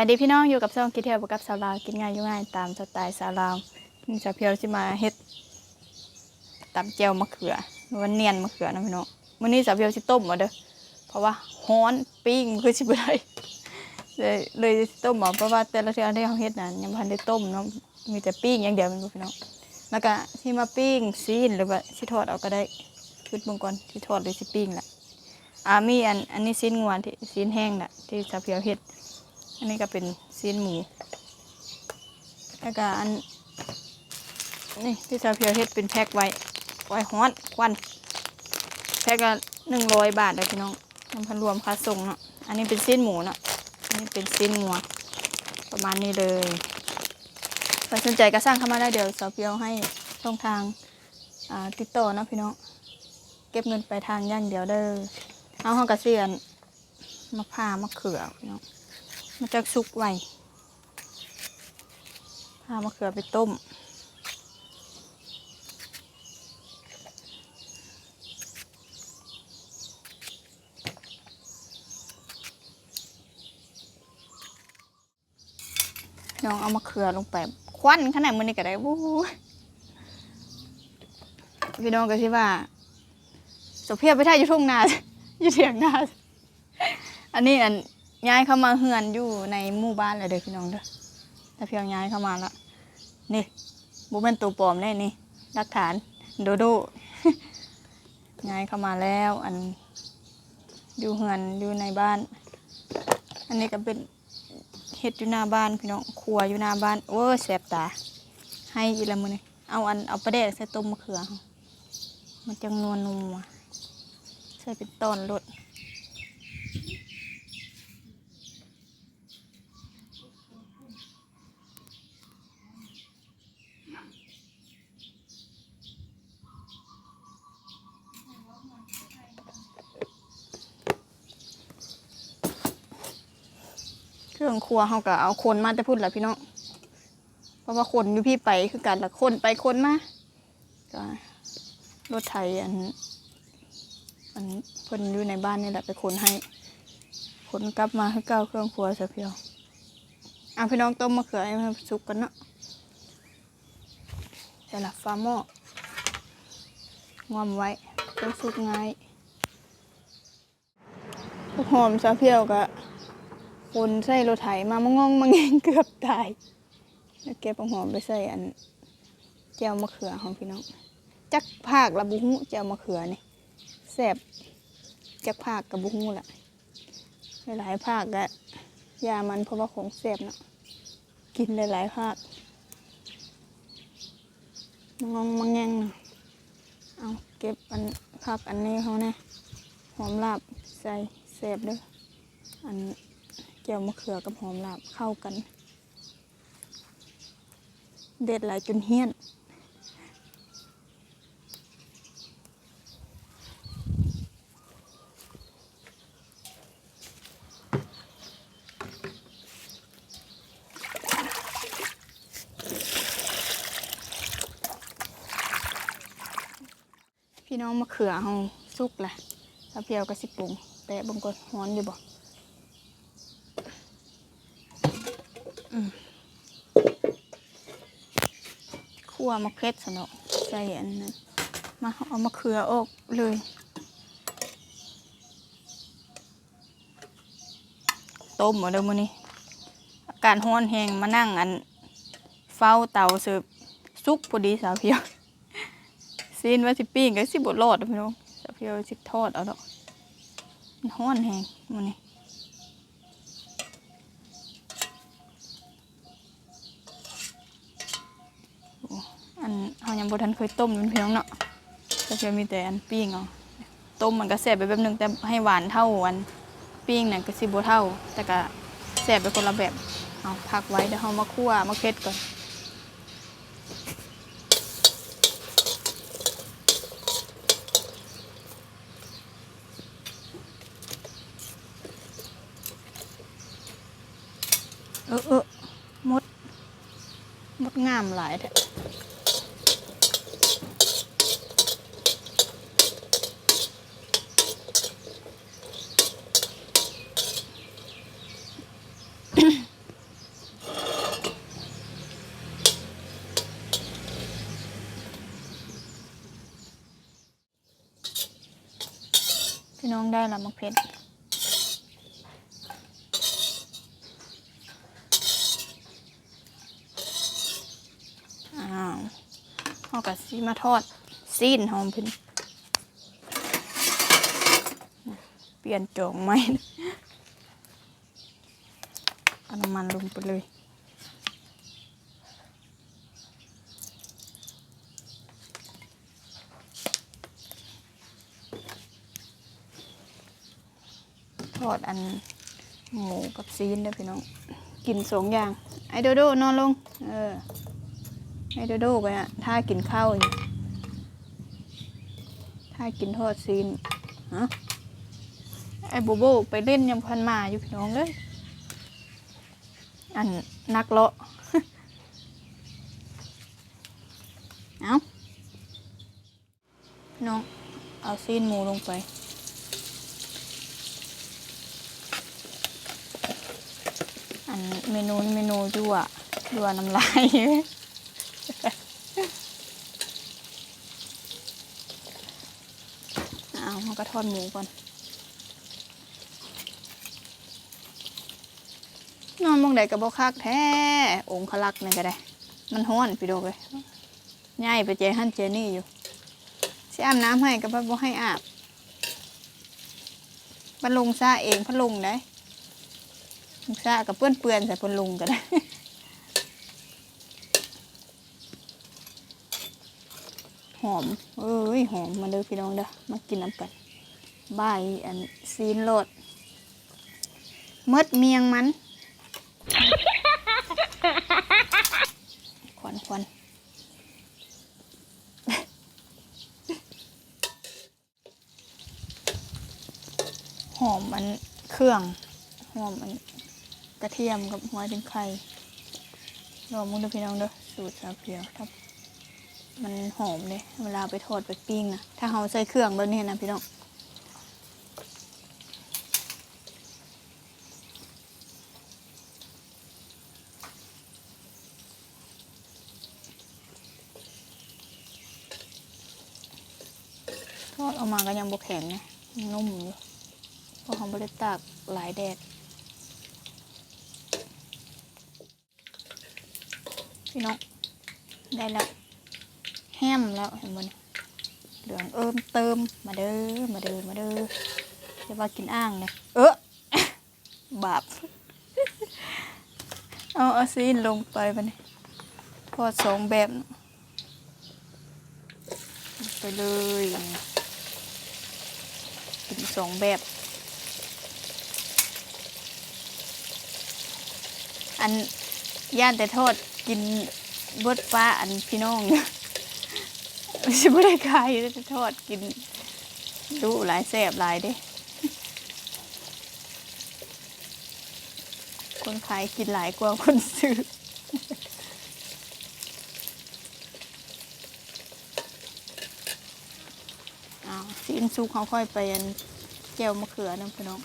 ายดีพี่น้องอยู่กับช่องคิดเที่ยวกับสาวลาวกินง่ายอยู่ง่ายตามสไตล์สาวลาวนี่จะเพียวสิมาเฮ็ดตำแจ่วมะเขือวันเนียนมะเขือนะพี่น้องมื้อนี้สาวเพียวสิต้มมาเด้อเพราะว่าฮ้อนปิ้งคือสิบได้เลยเลยต้มเอเพราะว่าแต่ละเทื่อที่เฮาเฮ็ดน่ะยังบ่ทันได้ต้มเนาะมีแต่ปิ้งอย่างเดียวมันพี่น้องแล้วก็สิมาปิ้งซีนหรือว่าสิทอดเอาก็ได้คิดเบิ่งก่อนสิทอดหรือสิปิ้งแหละอามีอันอันนี้ซีนงัวที่ซีนแห้งน่ะที่สาวเพียวเฮ็ด อันนี้ก็เป็นซีนหมู แล้วก็อันนี่ที่ซาเพียวเฮ็ดเป็นแพ็คไว้ ไว้ฮอนควันแพ็คละหนึ่งร้อยบาทเลยพี่น้องน้ำพันรวมค่าส่งเนาะ อันนี้เป็นซีนหมูเนาะ อันนี้เป็นซีนงัว ประมาณนี้เลยใครสนใจก็สร้างเข้ามาได้เดี๋ยวสาวเพียวให้ช่องทางติดต่อเนาะพี่น้อง เก็บเงินไปทางย่างเดียวเด้อ เอาห้องกระเซียนมะพร้าวมะเขือพี่น้อง มันจะสุกไวพามะเขือไปต้ม น้องเอามะเขือลงไป ควันขนาดมือนี่ก็ได้วู้พี่น้องก็ที่ว่าโสเพียบไปท่าอยู่ทุ่งนาอยู่เถียงนาอันนี้อัน ย้ายเข้ามาเฮือนอยู่ในหมู่บ้านเลยเด้อพี่น้องเด้อถ้าเพียงย้ายเข้ามาแล้วนี่บุเป็นตัวปลอมแน่นี่หลักฐานโดโดย้ายเข้ามาแล้วอันอยู่เฮือนอยู่ในบ้าน อันนี้ก็เป็นเห็ดอยู่หน้าบ้านพี่น้องครัวอยู่หน้าบ้านโอ้แสบตา ให้อีละมือนี่เอาอันเอาประเดะใส่ต้มมะเขือเอามันจังนวลนัวใส่เป็นตอนรด ครัวเขาก็เอาคนมาแต่พูดแหละพี่น้องเพราะว่าคนอยู่พี่ไปคือกันละคนไปคนมาก็รถไถอันอันเพิ่นอยู่ในบ้านนี่แหละไปคนให้คนกลับมาให้เก้าเครื่องครัวเสียเพียวเอาพี่น้องต้มมะเขือให้มันสุกกันเนาะแต่ละฟ้าหม้องอมไว้ต้องสุกง่ายหอมซะเพียวก็ คนใส่รถไถมามางองมาแงงเกือบตาย แล้วเก็บเอาหอมไปใส่อันแจวมะเขือของพี่น้องจักภาคละบุหูแจวมะเขือนี่แซ่บจักภาคกับบุหูละหลายภาคก็ยามันเพราะว่าของแซ่บเนาะกินหลายๆภาคมางองมาแงงเนาะเอาเก็บอันภาคอันนี้เขาเนี่ยหอมลาบใส่แซ่บด้ออัน แจ่วมะเขือกับหอมลาบเข้ากัน เด็ดหลายจนเฮี้ยนพี่น้องมะเขือเฮาสุกแหละถ้าเพียวก็สิปรุงแตะบงกดฮ้อนอยู่บ่ คั่วมะเขือสนอใส่อันนั้นมาเอามะเขือออกเลยต้มหมดเลยมื้อนี้อากาศร้อนแหงมานั่งอันเฝ้าเตาเสิร์ฟสุกพอดีสาวเพียวซีนว่าสิปิ้งก็สิบ่รอดเด้อพี่น้องสาวเพียวสิทอดเอาดอกมันร้อนแหงมื้อนี้ อัน เขายังบ่ทันเคยต้มมันเพียงเนาะก็จะมีแต่อันปิ้งเอาต้มมันก็แซ่บไปแบบหนึงแต่ให้หวานเท่าอันปิ้งน่ะก็สิบ่เท่า แต่ก็แซ่บไปคนละแบบเอาพักไว้เดี๋ยวเฮามาคั่วมาเค็ดก่อนเออเออมด มดงามหลายแท้ พี่น้องได้ละมักเพชรอ้าวเอากับซีมาทอดซีนหอมเพิ่นเปลี่ยนจองไหมเอาน้ำมันลงไปเลย อดอันหมูกับซีนเด้อพี่น้องกินสองอย่าง ไอโดโดนอนลง เออ ไอโดโดไปอะถ้ากินข้าวอยู่ถ้ากินทอดซีนฮะไอโบโบไปเล่นยำพันมาอยู่พี่น้องเลยอันนักเลาะเอาพี่น้อง เอาซีนหมูลงไป อัน เมนูเมนูยั่วยั่วน้ำลายเอามันก็ทอดหมูก่อนนอนมองใดกับบคักแท้องคลักนี่ก็ได้ มันห้อนพี่โดกเลยง่ายไปเจฮันเจนี่อยู่สิอาบน้ำให้กับบ่ให้อาบพัดลงซาเองพัดลงได้ ลูกซากับเปื้อนเปื้อนใส่พนลุงก็ได้หอม เอ้ย หอมมาเด้อพี่น้องเด้อ มากินน้ำกันบายอันซีนโลดมดเมียงมัน ควันควันหอมมันเครื่อง หอมมัน กระเทียมกับหัวถึงไข่ลองมุ้งดูพี่น้องเด้อสูตรซาเพียวถ้ามันหอมเลยเวลาไปทอดไปปิ้งนะถ้าเราใส่เครื่องแบบนี้นะพี่น้องทอดออกมาก็ยังบกแข็งนะนุ่มอยู่เพราะเขาไม่ได้ตากหลายแดด พี่น้อง ได้แล้ว แฮมแล้วเห็นบนเหลืองเอิมเติมมาเด้อ มาเด้อ มาเด้อจะว่ากินอ่างเลยเออบาป เอาเอาซีนลงไปบันนี้ทอสองแบบไปเลยกินสองแบบ อันย่านแต่โทษ กินบดฟ้าอันพี่น้องสิบ่ได้ขายแต่โทษกินดูหลายแสบหลายเด้ คนขายกินหลายกว่าคนซื้ออ้าวซีนซุกเขาค่อยไปอันแก้วมะเขือนะพี่น้อง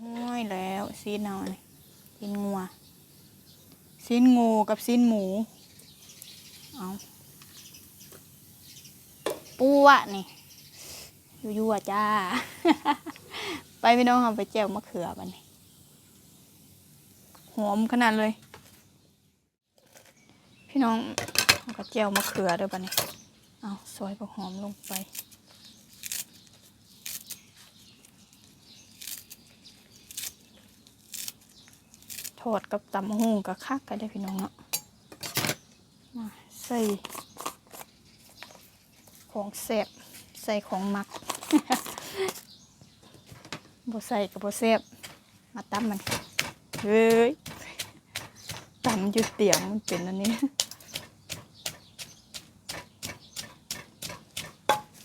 ห้อยแล้วซีนเอาอันนี้นงัว ซีนงูกับซีนหมู เอาปูอะนี่ยั่วๆจ้า ไปพี่น้องเอาไปแจวมะเขือบันนี้หอมขนาดเลย พี่น้องเอากระเจียวมะเขือด้วยบันนี้เอาซอยผักหอมลงไป อดกับตำหูกับคักกันได้พี่น้องเนาะมาใส่ของแซ่บใส่ของมักบใส่กับบแซ่บมาตำมันเฮ้ยตำอยู่เตียงมันเป็นอันนี้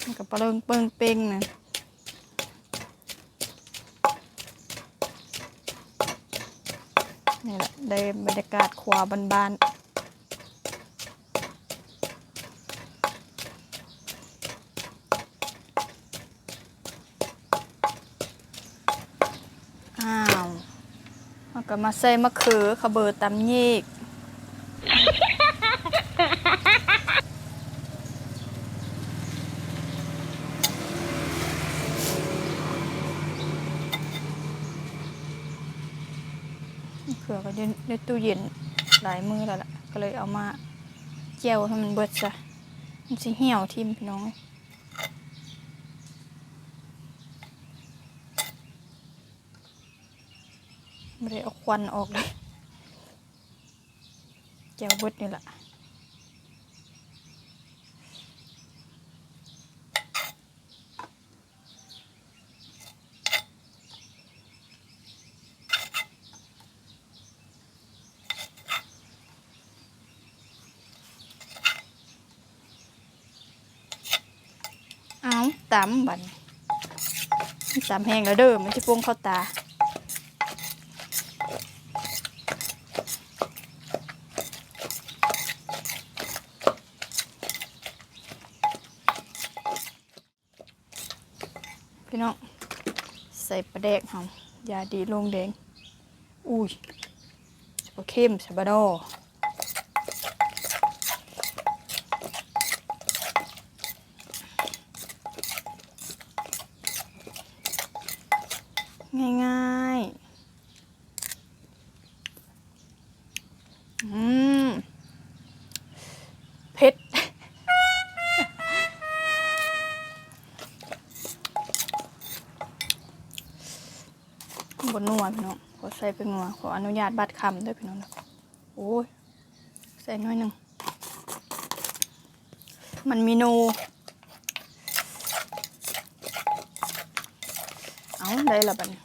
มันก็ปะเริงเปิงเป่งนะ นี่แหละได้บรรยากาศขวาบานๆอ้าวแล้วก็มาใส่มะเขือขเบอร์ตำยีก ขือก็อยู่ในตู้เย็นหลายมือแล้วล่ะ ก็เลยเอามาเจียวให้มันเบิดซะ มันสิเหี่ยวทิ่มพี่น้องเอ้ยไม่ได้เอาควันออกเลยเจียวเบิดนี่แหละ ตำบัดนตำแห้งแล้วเด้อมันจะปรุงเข้าตาพี่น้องใส่ปลาแดกหอมยาดีลงแดงอุ้ยสปาเข้มสปาโดง่ ขอใส่เป็นนัวขออนุญาตบัดคำด้วยพี่น้องนะโอ้ยใส่น้อยหนึ่ง มันมีนู เอาได้ละบัดนี้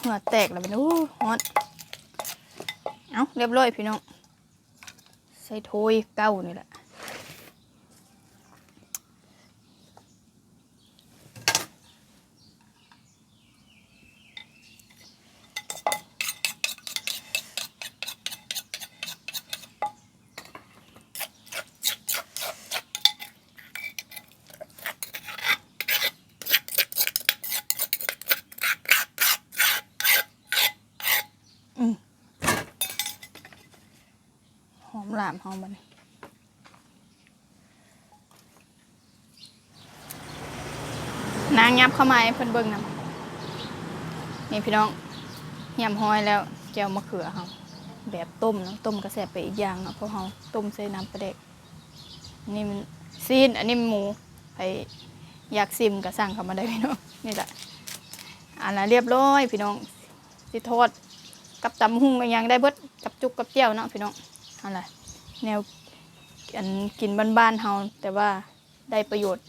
เหงื่อแตกล้วบัดนี้อู้ฮอตเอาเรียบร้อยพี่น้อง ใส่โถยเก้านี่แหละ หอมหลามหอมบัดนี้นางยับเข้ามาให้เพิ่นเบิ่งนำนี่พี่น้องเหี่ยมห้อยแล้วแจ่วมะเขือเฮาแบบต้มเนาะต้มกระแสบไปอีกอย่างเนาะเพราะเฮาต้มใส่น้ำปลาแดกนี่มันซีนอันนี้หมูไปอยากซิมก็สั่งเข้ามาได้พี่น้องนี่แหละอันละเรียบร้อยพี่น้องสิทอดกับตำหุงก็ยังได้เบิดกับจุกกับเจียวเนาะพี่น้องอันละ แนวอันกินบ้านๆเฮาแต่ว่าได้ประโยชน์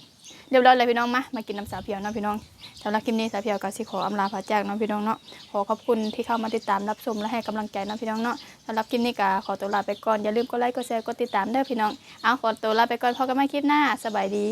เรียบร้อยเลยพี่น้องมามากินน้ำสาเพียวเนาะพี่น้องสำหรับคลิปนี้สาเพียวก็สิขออำลาพระจากเนาะพี่น้องเนาะขอขอบคุณที่เข้ามาติดตามรับชมและให้กำลังใจเนาะพี่น้องเนาะสำหรับคลิปนี้ก็ขอตัวลาไปก่อนอย่าลืมกดไลค์กดแชร์กดติดตามเด้อพี่น้องเอาขอตัวลาไปก่อนพบกันใหม่คลิปหน้าสบายดี